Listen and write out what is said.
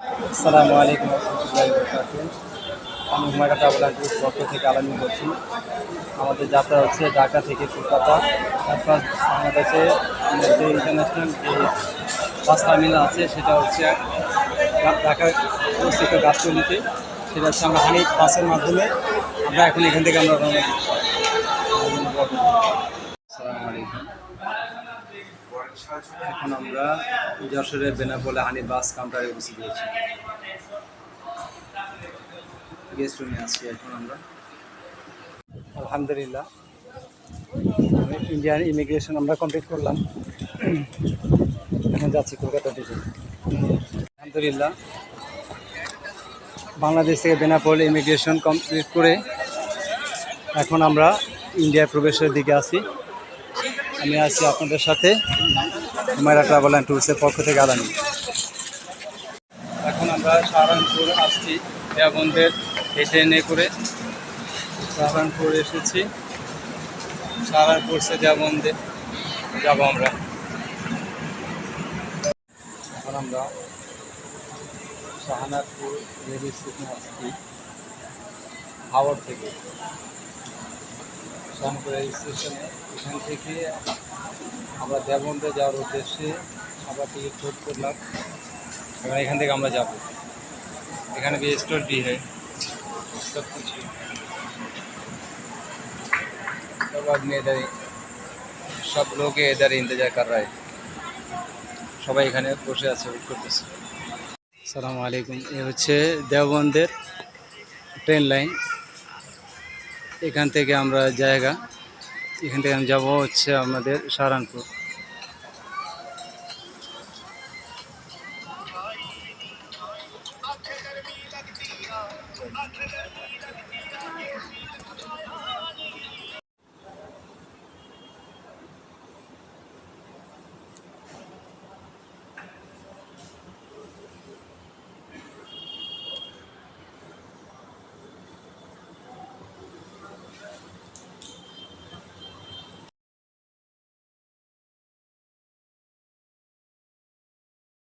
আসসালামু আলাইকুম আমি হুমায়রা ট্রাভেল অ্যান্ড পক্ষ থেকে আলামি বলছি আমাদের যাত্রা হচ্ছে ঢাকা থেকে কলকাতা তারপর বাংলাদেশে যে ইন্টারন্যাশনাল যে বাস টার্মিনাল আছে, সেটা হচ্ছে ঢা- ঢাকার অবস্থিত গাছতলিতে। সেটা হচ্ছে আমরা হানি বাসের মাধ্যমে আমরা এখন এখান থেকে আমরা রওনা দিচ্ছি আসসালামু আলাইকুম এখন আমরা যশোরের বেনাপোলে হানি বাস কাউন্টারে বসে দিয়েছি গেস্ট রুমে আছি এখন আমরা। আলহামদুলিল্লাহ। ইন্ডিয়ান ইমিগ্রেশন আমরা কমপ্লিট করলাম। এখন যাচ্ছি কলকাতা থেকে। আলহামদুলিল্লাহ। বাংলাদেশ থেকে বেনাপোল ইমিগ্রেশন কমপ্লিট করে এখন আমরা ইন্ডিয়ায় প্রবেশের দিকে আছি। আমি আছি আপনাদের সাথে হুমায়রা ট্রাভেল অ্যান্ড ট্যুরসের পক্ষ থেকে আলামি এখন আমরা সাহারানপুর আসছি দেয়াবন্দের এই ট্রেনে করে। সাহারানপুর এসেছি। সাহারানপুর সে দেয়াবন্দে যাব আমরা। এখন আমরা শাহানারপুর রেলওয়ে স্টেশনে আসছি হাওড় থেকে। শাহানপুর রেল স্টেশনে এখান থেকে আমরা দেবন্দে যাওয়ার উদ্দেশ্যে আমরা টিকিট খোঁজ করলাম এবার এখান থেকে আমরা যাব এখানে भी स्टोर भी है सब कुछ है सब आदमी इधर सब लोग इधर इंतजार कर रहा है সবাই এখানে বসে আছে ওয়েট করতেছে সালামু আলাইকুম এ হচ্ছে দেওবন্দের ট্রেন লাইন এখান থেকে আমরা জায়গা এখান থেকে আমি যাব হচ্ছে আমাদের সাহারানপুর।